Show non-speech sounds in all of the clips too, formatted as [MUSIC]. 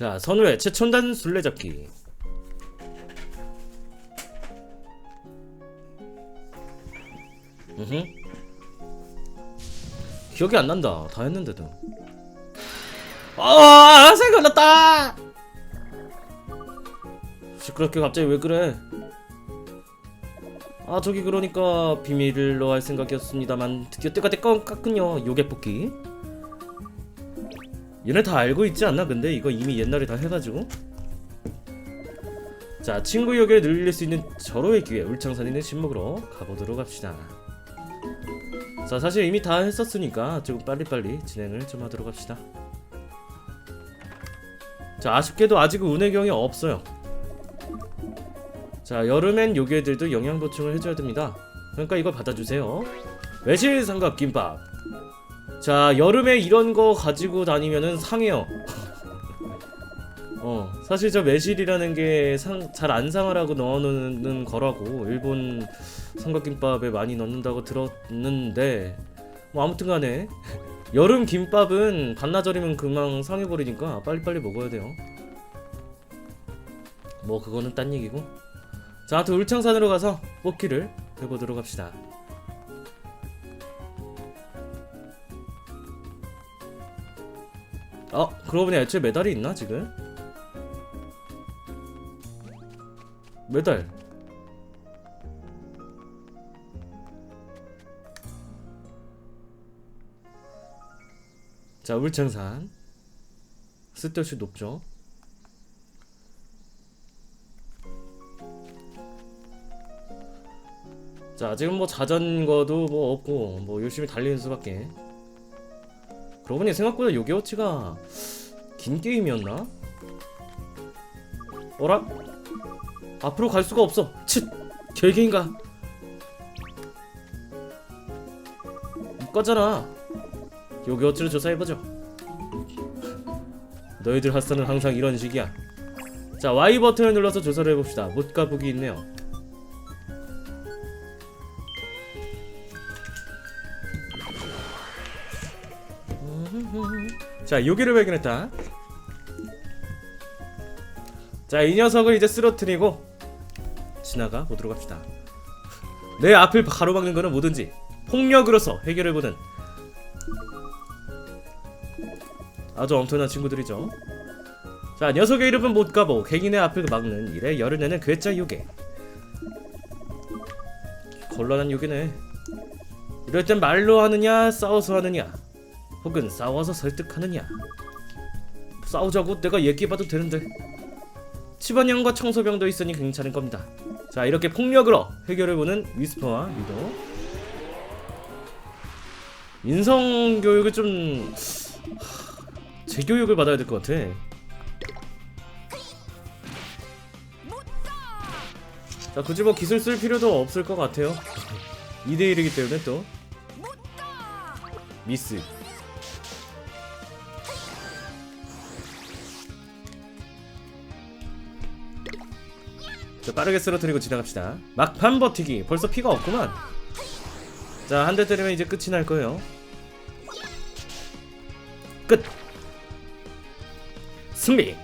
자 선우의 최첨단 술래잡기. 으흠. 기억이 안 난다. 다 했는데도. 아 생각났다! 시끄럽게 갑자기 왜 그래? 아 저기 그러니까 비밀로 할 생각이었습니다만 드디어 때가 됐건 깠군요 요괴 뽑기 얘네 다 알고 있지 않나? 근데 이거 이미 옛날에 다 해가지고. 자 친구 요괴를 늘릴 수 있는 절호의 기회 울창산인의 신목으로 가보도록 합시다. 자 사실 이미 다 했었으니까 조금 빨리빨리 진행을 좀 하도록 합시다. 자 아쉽게도 아직은 운의 경이 없어요. 자 여름엔 요괴들도 영양 보충을 해줘야 됩니다. 그러니까 이걸 받아주세요. 매실 삼각 김밥 자 여름에 이런 거 가지고 다니면은 상해요. 어 사실 저 매실이라는 게 잘 안 상하라고 넣어놓는 거라고 일본 삼각김밥에 많이 넣는다고 들었는데 뭐 아무튼간에 여름 김밥은 반나절이면 금방 상해버리니까 빨리빨리 먹어야 돼요. 뭐 그거는 딴 얘기고. 자 아무튼 울창산으로 가서 뽑기를 해보도록 합시다 어 그러고 보니 애초에 메달이 있나 지금? 메달. 자 울창산. 쓸데없이 높죠? 자 지금 뭐 자전거도 뭐 없고 뭐 열심히 달리는 수밖에 그러고 보니 생각보다 요게워치가 긴 게임이었나? 어라? 앞으로 갈 수가 없어 칫! 결계인가? 꺼져라 요게워치를 조사해보죠 너희들 핫산은 항상 이런 식이야 자 Y 버튼을 눌러서 조사를 해봅시다 못가 북이 있네요 자 요기를 발견했다. 자 이 녀석을 이제 쓰러뜨리고 지나가 보도록 합시다. 내 앞을 가로막는 거는 뭐든지 폭력으로서 해결해보는 아주 엄청난 친구들이죠. 자 녀석의 이름은 못가보 객인의 앞을 막는 일에 열을 내는 괴짜 요괴. 곤란한 요괴네. 이럴 땐 말로 하느냐 싸워서 하느냐 혹은 싸워서 설득하느냐? 싸우자고 내가 얘기해봐도 되는데. 집안형과 청소병도 있으니 괜찮을 겁니다. 자 이렇게 폭력으로 해결해보는 위스퍼와 리더 인성교육을 좀... 하... 재교육을 받아야 될 것 같아. 자 굳이 뭐 기술 쓸 필요도 없을 것 같아요. [LAUGHS] 2대1이기 때문에 또. 미스 자 빠르게 쓰러뜨리고 지나갑시다. 막판 버티기. 벌써 피가 없구만. 자 한 대 때리면 이제 끝이 날 거예요. 끝! 승리!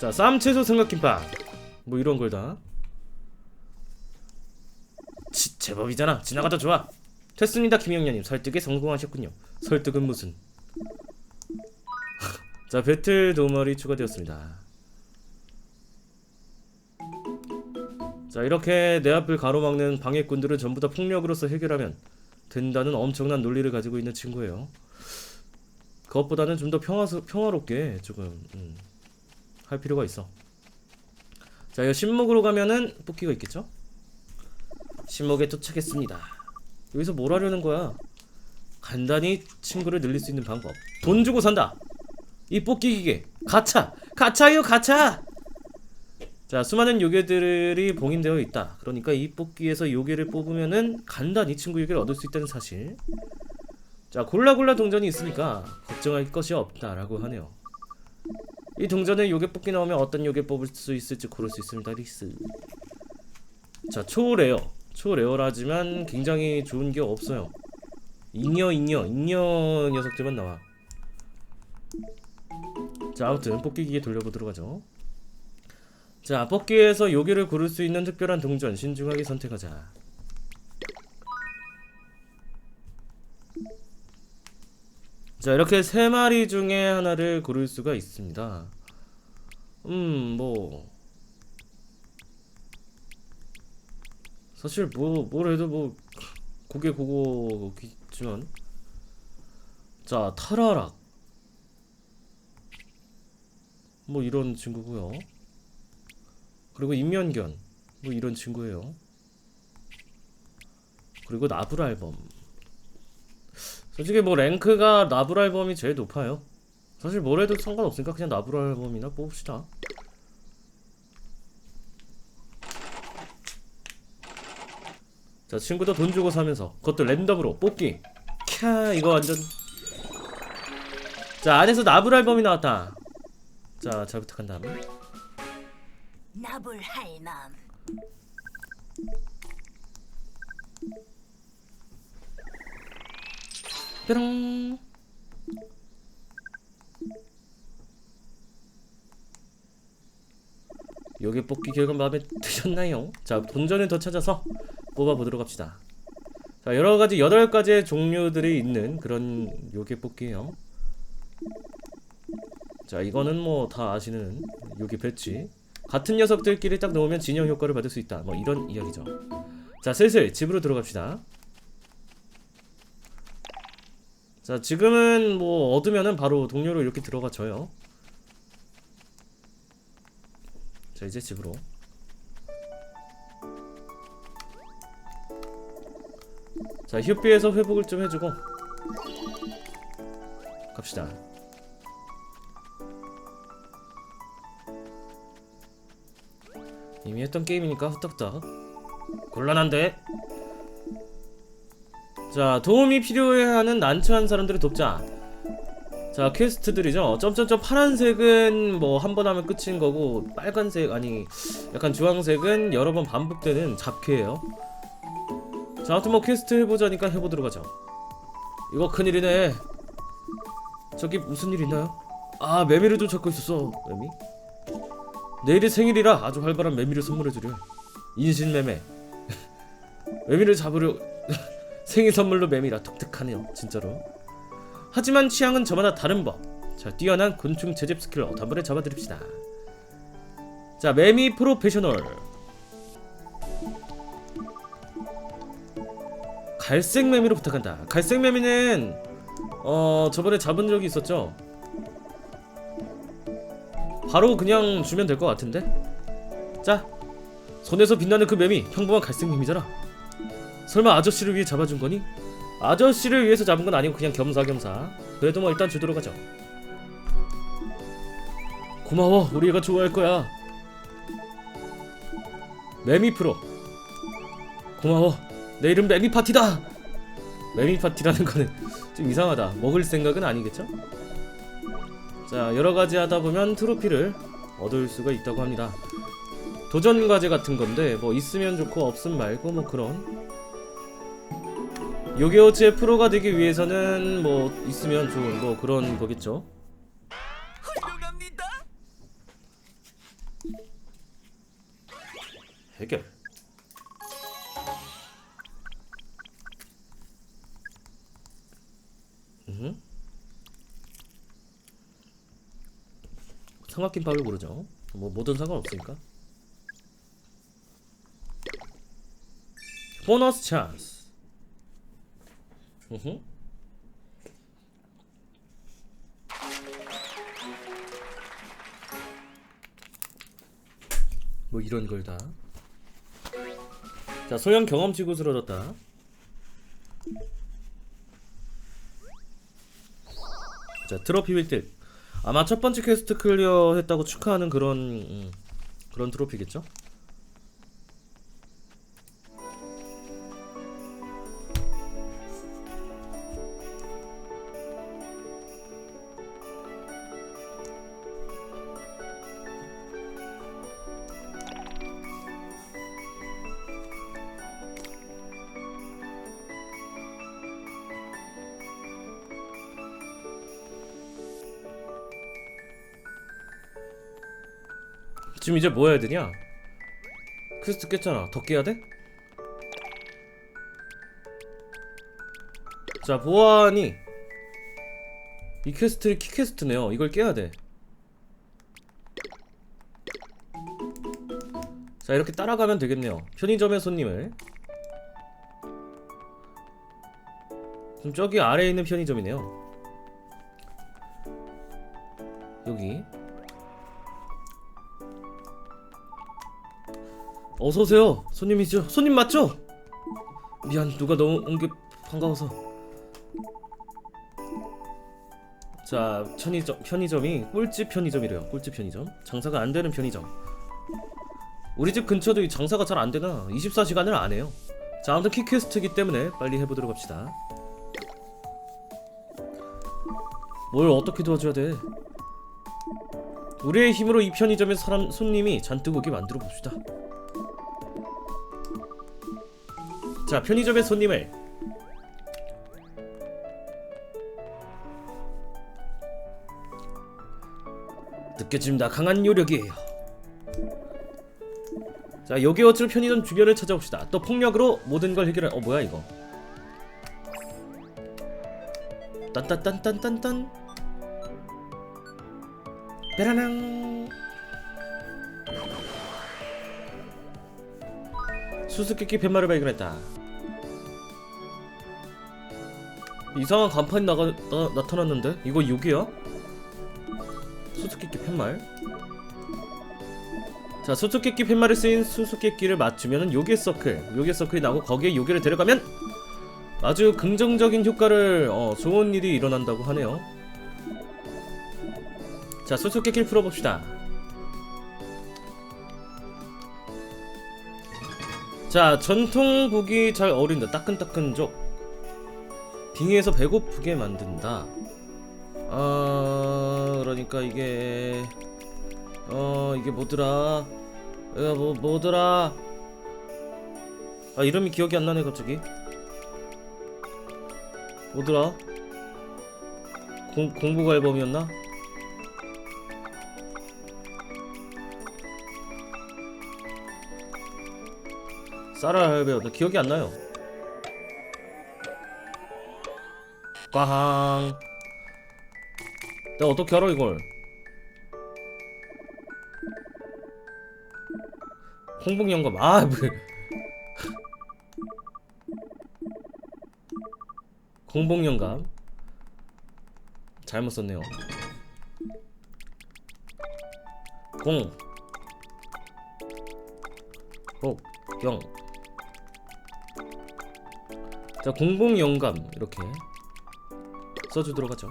자 쌈 채소 삼각김밥. 뭐 이런 걸다. 제법이잖아. 지나가다 좋아. 됐습니다 김영녀님. 설득에 성공하셨군요. 설득은 무슨? [LAUGHS] 자 배틀 도말이 추가되었습니다 자 이렇게 내 앞을 가로막는 방해꾼들은 전부 다 폭력으로서 해결하면 된다는 엄청난 논리를 가지고 있는 친구예요. 그것보다는 좀 더 평화스, 평화롭게 조금 음, 할 필요가 있어. 자 이거 신목으로 가면은 뽑기가 있겠죠? 신목에 도착했습니다. 여기서 뭘 하려는 거야? 간단히 친구를 늘릴 수 있는 방법. 돈 주고 산다! 이 뽑기 기계! 가차! 가차요 가차 자 수많은 요괴들이 봉인되어 있다. 그러니까 이 뽑기에서 요괴를 뽑으면은 간단히 친구 요괴를 얻을 수 있다는 사실. 자 골라골라 동전이 있으니까 걱정할 것이 없다라고 하네요. 이 동전에 요괴 뽑기 나오면 어떤 요괴 뽑을 수 있을지 고를 수 있습니다 리스. 자 초레어 초레어라지만 굉장히 좋은 게 없어요. 잉여 잉여 잉여 녀석들만 나와. 자 아무튼 뽑기 기계 돌려보도록 하죠 자 뽑기에서 요기를 고를 수 있는 특별한 동전 신중하게 선택하자. 자 이렇게 세 마리 중에 하나를 고를 수가 있습니다. 음뭐. 사실 뭐 뭘 해도 뭐 고개 고고겠지만. 자 타라락. 뭐 이런 친구고요 그리고 인면견 뭐 이런 친구예요. 그리고 나브랄범. 솔직히 뭐 랭크가 나브랄범이 제일 높아요. 사실 뭘 해도 상관없으니까 그냥 나브랄범이나 뽑읍시다. 자 친구도 돈 주고 사면서 그것도 랜덤으로 뽑기. 캬 이거 완전. 자 안에서 나브랄범이 나왔다. 자 잘 부탁한 다 나불 할멈 뾰롱. 여기 뽑기 결과 마음에 드셨나요? 자 본전을 더 찾아서 뽑아보도록 합시다. 자 여러가지 8가지의 종류들이 있는 그런 요괴 뽑기예요. 자 이거는 뭐 다 아시는 요괴 배치 같은 녀석들끼리 딱 놓으면 진영 효과를 받을 수 있다. 뭐 이런 이야기죠. 자 슬슬 집으로 들어갑시다. 자 지금은 뭐 얻으면은 바로 동료로 이렇게 들어가져요. 자 이제 집으로. 자 휴비에서 회복을 좀 해주고 갑시다 이미 했던 게임이니까 후딱딱 곤란한데? 자 도움이 필요해하는 난처한 사람들을 돕자. 자 퀘스트들이죠. 점점점 파란색은 뭐 한 번 하면 끝인 거고 빨간색 아니 약간 주황색은 여러 번 반복되는 잡캐예요. 자 아무튼 뭐 퀘스트 해보자니까 해보도록 하죠. 이거 큰일이네. 저기 무슨 일 있나요? 아 매미를 좀 찾고 있었어 매미? 내일이 생일이라 아주 활발한 매미를 선물해주려 인신매매 [LAUGHS] 매미를 잡으려 [LAUGHS] 생일 선물로 매미라 독특하네요 진짜로 하지만 취향은 저마다 다른 법. 자, 뛰어난 곤충 채집 스킬로 단번에 잡아드립시다. 자, 매미 프로페셔널. 갈색 매미로 부탁한다. 갈색 매미는 어 저번에 잡은 적이 있었죠. 바로 그냥 주면 될 것 같은데. 자, 손에서 빛나는 그 매미 평범한 갈색 매미잖아. 설마 아저씨를 위해 잡아준 거니? 아저씨를 위해서 잡은 건 아니고 그냥 겸사겸사 그래도 뭐 일단 주도록 하죠 고마워 우리 애가 좋아할 거야 매미 프로 고마워 내 이름 매미 파티다 매미 파티라는 거는 좀 이상하다 먹을 생각은 아니겠죠? 자 여러가지 하다 보면 트로피를 얻을 수가 있다고 합니다 도전 과제 같은 건데 뭐 있으면 좋고 없음 말고 뭐 그런 요게오츠의 프로가 되기 위해서는 뭐 있으면 좋은 뭐 그런 거겠죠. 해결. 음. 삼각김밥을 고르죠. 뭐 뭐든 상관없으니까. 보너스 찬스. 으흠. 뭐 이런 걸 다. 자, 소형 경험치 굿을 얻었다. 자, 트로피 획득. 아마 첫 번째 퀘스트 클리어 했다고 축하하는 그런 음, 그런 트로피겠죠? 지금 이제 뭐 해야 되냐? 퀘스트 깼잖아. 더 깨야 돼? 자, 보안이 이 퀘스트를 키 퀘스트네요. 이걸 깨야 돼. 자, 이렇게 따라가면 되겠네요. 편의점의 손님을 지금 저기 아래에 있는 편의점이네요. 어서 오세요. 손님이죠? 손님 맞죠? 미안, 누가 너무 온 게 반가워서. 자, 편의점 편의점이 꿀집 편의점이래요. 꿀집 편의점. 장사가 안 되는 편의점. 우리 집 근처도 이 장사가 잘 안 되나 24시간을 안 해요. 자, 아무튼 키퀘스트이기 때문에 빨리 해보도록 합시다. 뭘 어떻게 도와줘야 돼? 우리의 힘으로 이 편의점에 사람 손님이 잔뜩 오게 만들어 봅시다. 자, 편의점의 손님을 느껴집니다. 강한 요력이에요. 자, 요기워츠 편의점 주변을 찾아봅시다. 또 폭력으로 모든 걸 해결할. 어 뭐야 이거? 딴딴딴딴딴딴. 빼라랑. 수수께끼 팻말을 발견했다. 이상한 간판이 나가, 나, 나타났는데? 이거 요기야? 수수께끼 팻말? 자 수수께끼 팻말에 쓰인 수수께끼를 맞추면 요괴 서클. 요괴 서클이 나오고 거기에 요괴를 데려가면 아주 긍정적인 효과를 어, 좋은 일이 일어난다고 하네요. 자 수수께끼를 풀어봅시다. 자 전통 보기 잘 어울린다. 따끈따끈족 빙의해서 배고프게 만든다. 아 그러니까 이게 어 이게 뭐더라? 야, 뭐 뭐더라? 아 이름이 기억이 안 나네 갑자기. 뭐더라? 공, 공부가 앨범이었나? 사라 할배였나? 기억이 안 나요 꽝. 내가 어떻게 알아 이걸? 홍봉영감 아 뭐. [LAUGHS] 공봉영감. 잘못 썼네요. 공. 복영. 자 공봉영감. 이렇게 써주도록 하죠.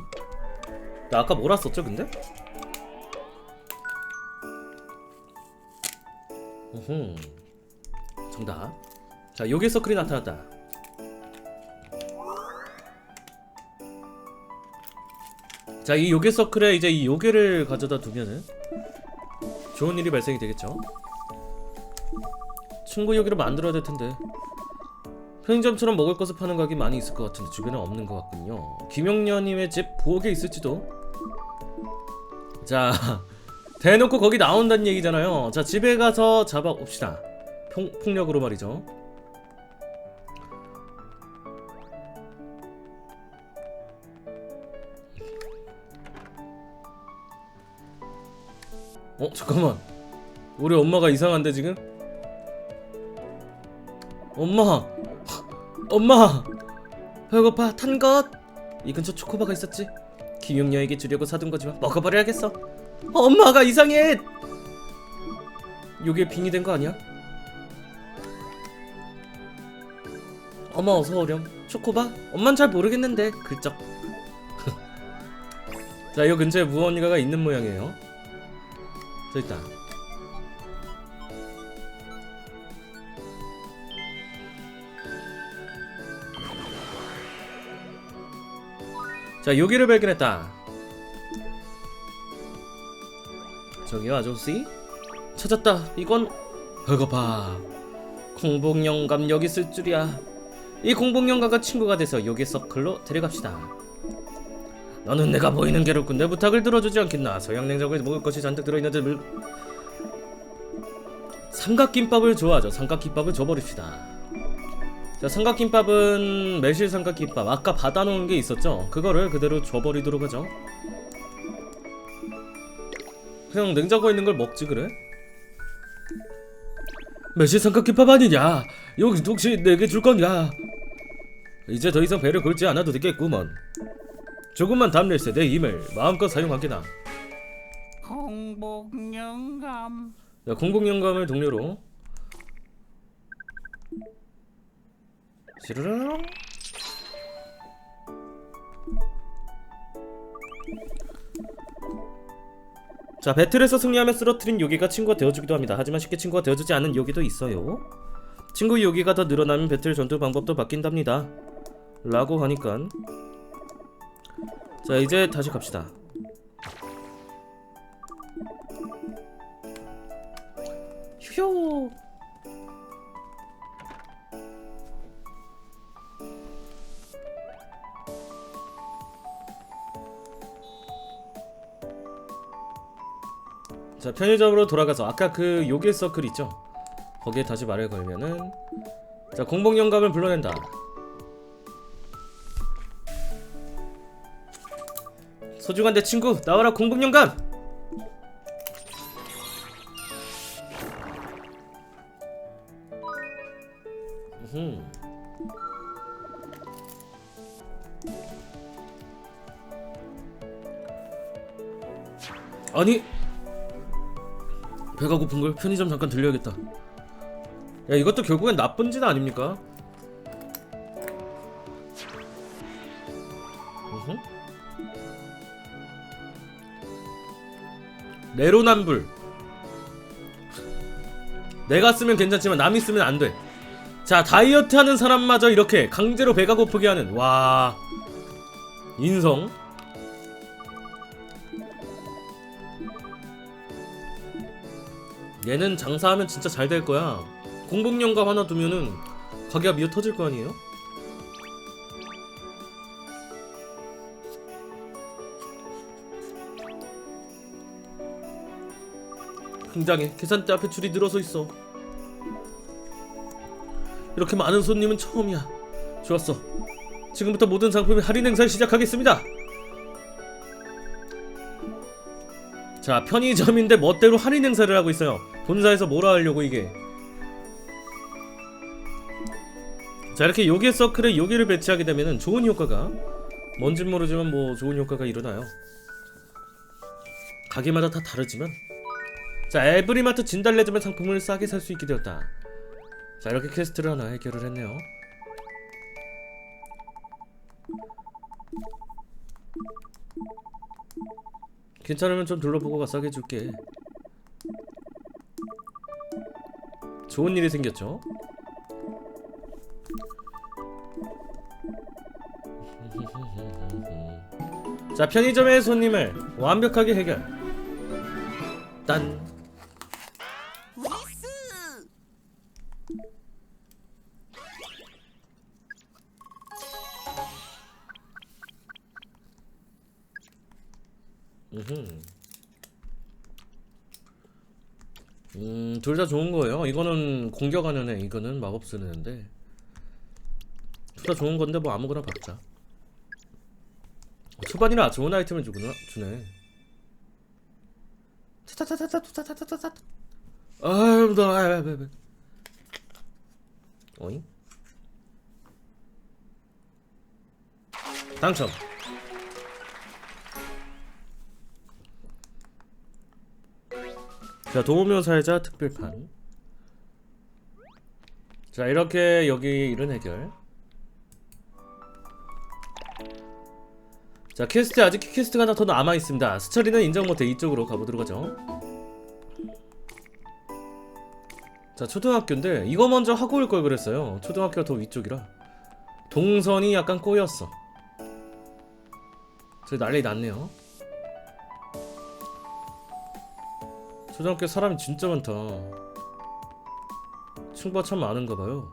나 아까 뭐라 썼죠 근데? 우흠 정답. 자 요괴 서클이 나타났다. 자 이 요괴 서클에 이제 이 요괴를 가져다 두면은 좋은 일이 발생이 되겠죠. 친구 요괴를 만들어야 될 텐데 편의점처럼 먹을 것을 파는 가게 많이 있을 것 같은데 주변에 없는 것 같군요. 김영녀님의 집 부엌에 있을지도? 자 [LAUGHS] 대놓고 거기 나온다는 얘기잖아요. 자 집에 가서 잡아봅시다. 폭, 폭력으로 말이죠. 어 잠깐만. 우리 엄마가 이상한데 지금? 엄마 엄마 배고파 탄 것 이 근처 초코바가 있었지 김용녀에게 주려고 사둔 거지만 먹어버려야겠어 엄마가 이상해 요게 빙이 된 거 아니야? 엄마 어서 오렴 초코바? 엄만 잘 모르겠는데 글쩍 [LAUGHS] 자, 이 근처에 무언가가 있는 모양이에요. 저 있다. 자, 여기를 발견했다. 저기요, 아저씨? 찾았다. 이건 배고파. 공복영감 여기 있을 줄이야. 이 공복영감과 친구가 돼서 요괴 서클로 데려갑시다. 너는 내가 보이는 괴롭군 내 부탁을 들어주지 않겠나 서양 냉장고에 먹을 것이 잔뜩 들어있는데 물... 삼각김밥을 좋아하죠. 삼각김밥을 줘버립시다. 자, 삼각김밥은 매실 삼각김밥. 아까 받아놓은 게 있었죠? 그거를 그대로 줘버리도록 하죠. 그냥 냉장고에 있는 걸 먹지 그래? 매실 삼각김밥 아니냐? 여기 혹시 내게 줄 거냐? 이제 더 이상 배를 걸지 않아도 되겠구먼. 조금만 답낼세 내 이메일 마음껏 사용하게나. 공복영감 자, 공공연감을 동료로 시르르렁 자 배틀에서 승리하며 쓰러뜨린 요기가 친구가 되어주기도 합니다. 하지만 쉽게 친구가 되어주지 않은 요기도 있어요. 친구 요기가 더 늘어나면 배틀 전투 방법도 바뀐답니다. 라고 하니까. 자 이제 다시 갑시다. 휴 자 편의점으로 돌아가서 아까 그 요괴 서클 있죠? 거기에 다시 말을 걸면은 자 공복 영감을 불러낸다. 소중한 내 친구 나와라 공복 영감! 음. 아니 배가 고픈걸 편의점 잠깐 들려야겠다. 야 이것도 결국엔 나쁜 짓 아닙니까? 으흠. 내로남불. 내가 쓰면 괜찮지만 남이 쓰면 안돼. 자 다이어트 하는 사람마저 이렇게 강제로 배가 고프게 하는 와. 인성 얘는 장사하면 진짜 잘 될 거야 공복연감 하나 두면은 가게가 미어 터질 거 아니에요? 굉장해 계산대 앞에 줄이 늘어서 있어 이렇게 많은 손님은 처음이야. 좋았어. 지금부터 모든 상품의 할인 행사를 시작하겠습니다. 자, 편의점인데 멋대로 할인 행사를 하고 있어요. 본사에서 뭐라 하려고 이게. 자, 이렇게 요괴 서클에 요괴를 배치하게 되면은 좋은 효과가 뭔진 모르지만 뭐 좋은 효과가 일어나요. 가게마다 다 다르지만 자, 에브리마트 진달래점의 상품을 싸게 살 수 있게 되었다. 자 이렇게 퀘스트를 하나 해결을 했네요 괜찮으면 좀 둘러보고 가 싸게 줄게 좋은 일이 생겼죠. [LAUGHS] 자 편의점의 손님을 완벽하게 해결. 딴. 위스 음, 둘 다 좋은 거예요. 이거는 공격하는 애, 이거는 마법 쓰는 애인데. 둘 다 좋은 건데 뭐 아무거나 받자. 어, 초반이라 좋은 아이템을 주구나, 주네. 타타타타타타타타타타. 아유, 너. 어잉? 당첨. 자 살자 특별판. 자 이렇게 여기 이런 해결. 자 퀘스트 아직 퀘스트가 하나 더 남아있습니다. 스처리는 인정 못해 이쪽으로 가보도록 하죠. 자 초등학교인데 이거 먼저 하고 올 걸 그랬어요. 초등학교가 더 위쪽이라. 동선이 약간 꼬였어. 저기 난리 났네요 초등학교 사람이 진짜 많다. 친구가 참 많은가 봐요.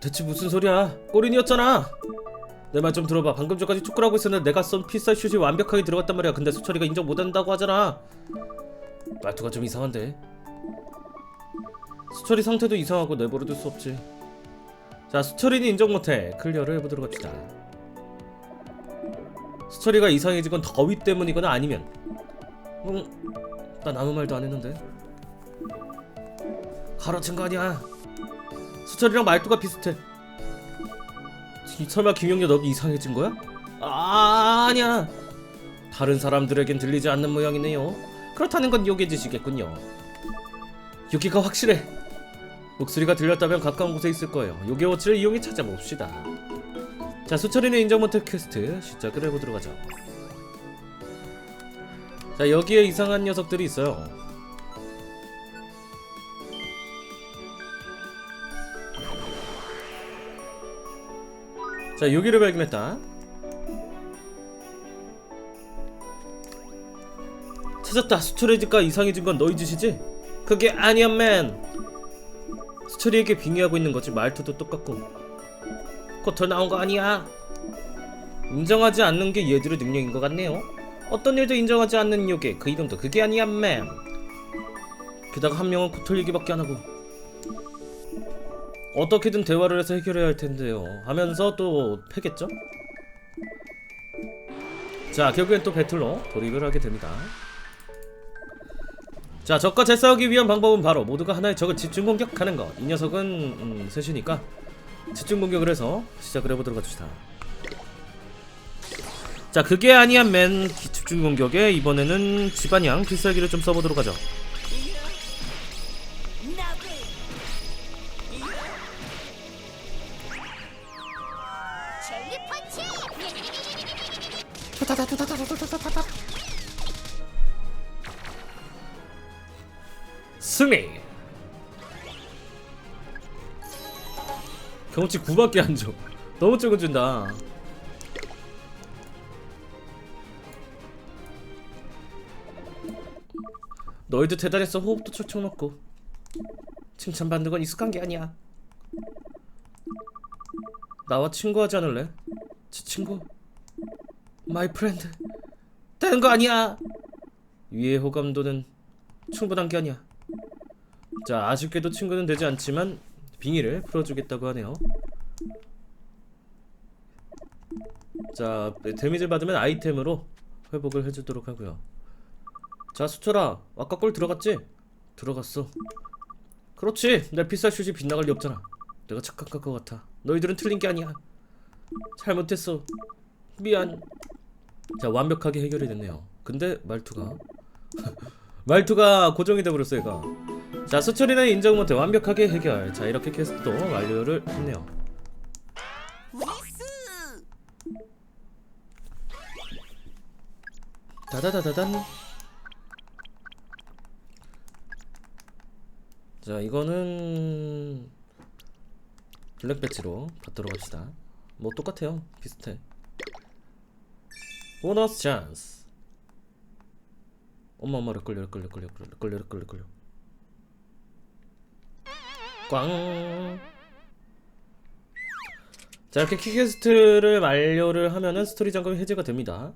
대체 무슨 소리야? 꼬린이었잖아. 내 말 좀 들어봐. 방금 전까지 축구를 하고 있었는데 내가 쏜 필살 슛이 완벽하게 들어갔단 말이야. 근데 수철이가 인정 못한다고 하잖아. 말투가 좀 이상한데. 수철이 상태도 이상하고 내버려둘 수 없지. 자, 수철이는 인정 못해. 클리어를 해보도록 합시다. 수철이가 이상해진 건 더위 때문이거나 아니면 응, 난 아무 말도 안 했는데. 가로챈 거 아니야. 수철이랑 말투가 비슷해. 이- 설마 김영렬 너 이상해진 거야? 아 아니야. 다른 사람들에겐 들리지 않는 모양이네요. 그렇다는 건 요괴짓이겠군요. 여기가 확실해. 목소리가 들렸다면 가까운 곳에 있을 거예요. 요괴 워치를 이용해 찾아봅시다. 자, 수철이는 인정 못할 퀘스트 시작을 해보도록 하죠. 자, 여기에 이상한 녀석들이 있어요. 자, 여기를 발견했다. 찾았다. 집과 이상해진 건 너희 짓이지? 그게 아니야, 맨. 수철이에게 빙의하고 있는 거지. 말투도 똑같고. 코털 나온 거 아니야? 인정하지 않는 게 얘들의 능력인 것 같네요. 어떤 일도 인정하지 않는 요괴. 그 이름도 그게 아니야, 맨. 게다가 한 명은 코털 얘기밖에 안 하고. 어떻게든 대화를 해서 해결해야 할 텐데요. 하면서 또 패겠죠? 자, 결국엔 또 배틀로 돌입을 하게 됩니다. 자, 적과 재싸우기 위한 방법은 바로 모두가 하나의 적을 집중 공격하는 것. 이 녀석은 음, 셋이니까 집중 공격을 해서 시작을 해보도록 합시다. 자, 그게 아니야 맨 기- 집중 공격에 이번에는 집안양 필살기를 좀 써보도록 하죠. 경치 9밖에 안 줘. 너무 적은 준다. 너희도 대단했어. 호흡도 척척 넣고. 칭찬받는 건 익숙한 게 아니야. 나와 친구하지 않을래? 제 친구. 마이 프렌드. 되는 거 아니야. 위의 호감도는 충분한 게 아니야. 자, 아쉽게도 친구는 되지 않지만 빙의를 풀어주겠다고 하네요. 자, 데미지를 받으면 아이템으로 회복을 해주도록 하고요. 자, 수철아, 아까 골 들어갔지? 들어갔어. 그렇지, 내 필살 슛이 빗나갈 리 없잖아. 내가 착각한 것 같아. 너희들은 틀린 게 아니야. 잘못했어. 미안. 자, 완벽하게 해결이 됐네요. 근데 말투가 [LAUGHS] 말투가 고정이 돼버렸어 얘가 자 수철이는 인정 못해 완벽하게 해결 자 이렇게 퀘스트도 완료를 했네요 다다다다단. 자 이거는 블랙 배지로 받도록 합시다. 뭐 똑같아요. 비슷해. 보너스 찬스 엄마 엄마 렉걸려 렉걸려 렉걸려 렉걸려 렉걸려 렉걸려. 꽝. 자 이렇게 키퀘스트를 완료를 하면은 스토리 잠금이 해제가 됩니다